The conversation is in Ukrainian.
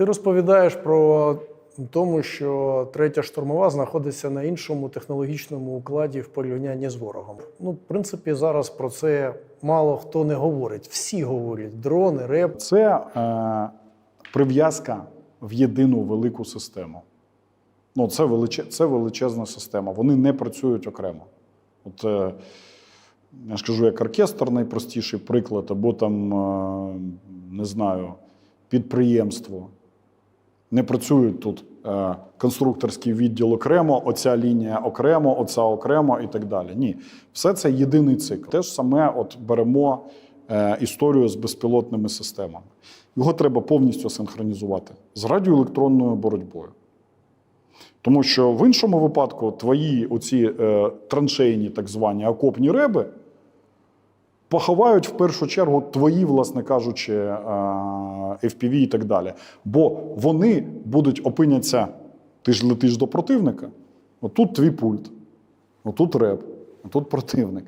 Ти розповідаєш про тому, що третя штурмова знаходиться на іншому технологічному укладі в порівнянні з ворогом. Ну, в принципі, зараз про це мало хто не говорить. Всі говорять: дрони, реп. Це е, прив'язка в єдину велику систему. Ну, це, величе, це величезна система. Вони не працюють окремо. От, е, я ж кажу, як оркестр найпростіший приклад, або там, е, не знаю, підприємство. Не працюють тут е, конструкторський відділ окремо, оця лінія окремо, оця окремо і так далі. Ні, все це єдиний цикл. Те ж саме от беремо е, історію з безпілотними системами. Його треба повністю синхронізувати з радіоелектронною боротьбою. Тому що в іншому випадку твої оці е, траншейні, так звані окопні реби, поховають в першу чергу твої, власне кажучи, е, FPV і так далі. Бо вони будуть опиняться, ти ж летиш до противника, отут твій пульт, отут реп, отут противник.